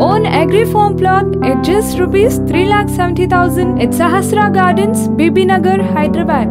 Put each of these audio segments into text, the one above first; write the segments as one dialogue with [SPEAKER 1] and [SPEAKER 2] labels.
[SPEAKER 1] own agri farm plot at just rupees 3,70,000 at Sahasra Gardens, Bibinagar, Hyderabad.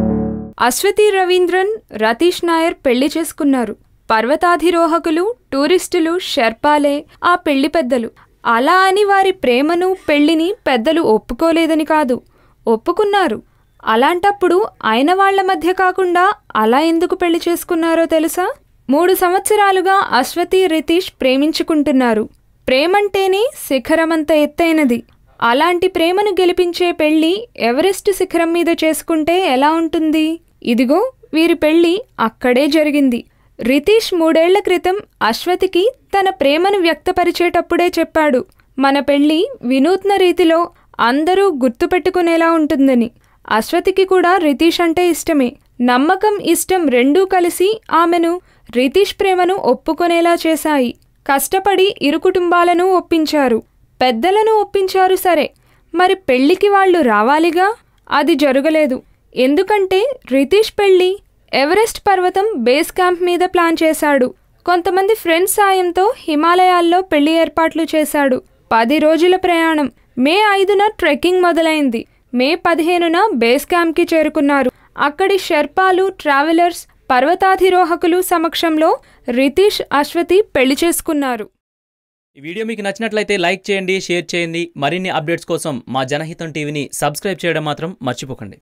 [SPEAKER 1] Ashwathi Raveendran Ratheesh Nair పెళ్ళి చేసుకున్నారు. పర్వతాధిరోహకులు టూరిస్టులు షెర్పాలే ఆ పెళ్ళి పెద్దలు. అలా అని వారి ప్రేమను పెళ్ళిని పెద్దలు ఒప్పుకోలేదని కాదు. ఒప్పుకున్నారు. అలాంటప్పుడు ఆయన వాళ్ళ మధ్య కాకుండా అలా ఎందుకు పెళ్ళి చేసుకున్నారో తెలుసా? మూడు సంవత్సరాలుగా అశ్వతి రితీష్ ప్రేమించుకుంటున్నారు. ప్రేమంటేనే శిఖరమంత ఎత్తైనది. అలాంటి ప్రేమను గెలిపించే పెళ్ళి ఎవరెస్ట్ శిఖరం మీద చేసుకుంటే ఎలా ఉంటుంది? ఇదిగో వీరి పెళ్ళి అక్కడే జరిగింది. రితీష్ మూడేళ్ళ క్రితం అశ్వతికి తన ప్రేమను వ్యక్తపరిచేటప్పుడే చెప్పాడు మన పెళ్ళి వినూత్న రీతిలో అందరూ గుర్తుపెట్టుకునేలా ఉంటుందని. అశ్వతికి కూడా రితీష్ అంటే ఇష్టమే. నమ్మకం ఇష్టం రెండూ కలిసి ఆమెను రితీష్ ప్రేమను ఒప్పుకునేలా చేశాయి. కష్టపడి ఇరు కుటుంబాలను ఒప్పించారు. పెద్దలను ఒప్పించారు సరే. మరి పెళ్ళికి వాళ్ళు రావాలిగా? అది జరగలేదు. ఎందుకంటే రితీష్ పెళ్ళి ఎవరెస్ట్ పర్వతం బేస్ క్యాంప్ మీద ప్లాన్ చేశాడు. కొంతమంది ఫ్రెండ్స్ సాయంతో హిమాలయాల్లో పెళ్ళి ఏర్పాట్లు చేశాడు. పది రోజుల ప్రయాణం. మే ఐదున ట్రెక్కింగ్ మొదలైంది. మే పదిహేనున బేస్ క్యాంప్కి చేరుకున్నారు. అక్కడి షెర్పాలు ట్రావెలర్స్ పర్వతాధిరోహకులు సమక్షంలో రితీష్ అశ్వతి పెళ్ళి చేసుకున్నారు.
[SPEAKER 2] ఈ వీడియో మీకు నచ్చినట్లయితే లైక్ చేయండి షేర్ చేయండి. మరిన్ని అప్డేట్స్ కోసం మా జనహితం టీవీని సబ్స్క్రైబ్ చేయడం మాత్రం మర్చిపోకండి.